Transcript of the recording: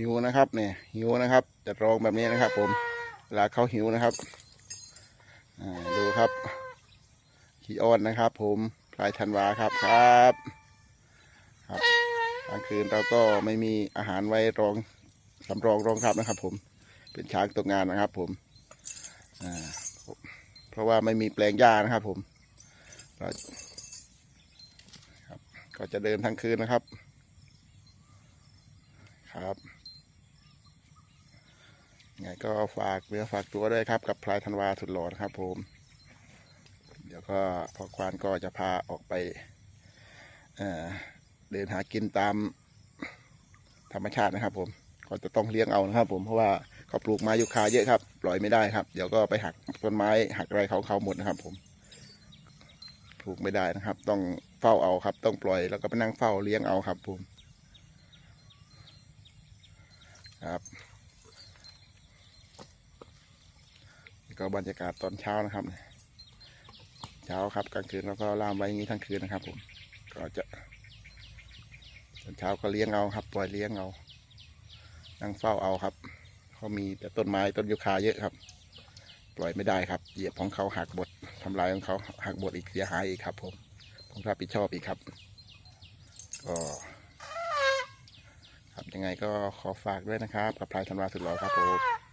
หิวนะครับเนี่ยหิวนะครับจะรองแบบนี้นะครับ ผมเวลาเขาหิวนะครับอ่าดูครับขี้อ้อนนะครับ ผมพลายธันวาครับครับครับกลางคืนเราก็ไม่มีอาหารไว้รองสำรองรองรับนะครับ ผมเป็นช้างตกงานนะครับ ผมอ่าเพราะว่าไม่มีแปลงหญ้านะครับ ผมเราครับก็จะเดินทั้งคืนนะครับครับ ไงก็ฝากเนื้อฝากตัวด้วยครับ กับพลายธันวาสุดหล่อนะครับผม เดี๋ยวก็พอควานก็จะพาออกไปเเดินหากินตามธรรมชาตินะครับ ผม ก็จะต้องเลี้ยงเอานะครับ ผมเพราะว่าเขาปลูกไม้ยูคาเยอะครับปล่อยไม่ได้ครับ เดี๋ยวก็ไปหักต้นไม้หักอะไรเขาเขาหมดนะครับ ผมปลูกไม่ได้นะครับ ต้องเฝ้าเอาครับ ต้องปล่อยแล้วก็ไปนั่งเฝ้าเลี้ยงเอาครับ ผมครับ ก็บรรยากาศตอนเช้านะครับ เช้าครับกลางคืนเราก็ล่ามไว้อย่างนี้ทั้งคืนนะครับ ผม ก็จะตอนเช้าก็เลี้ยงเอาครับ ปล่อยเลี้ยงเอา นั่งเฝ้าเอาครับเขามีแต่ต้นไม้ต้นยูคาเยอะครับ ปล่อยไม่ได้ครับเหยียบของเขาหักบดทำลายของเขาหักบดอีกเสียหายอีกครับ ผมผมรับผิดชอบอีกครับ ก็ครับยังไงก็ขอฝากด้วยนะครับ กับพลายธันวาสุดหล่อครับผม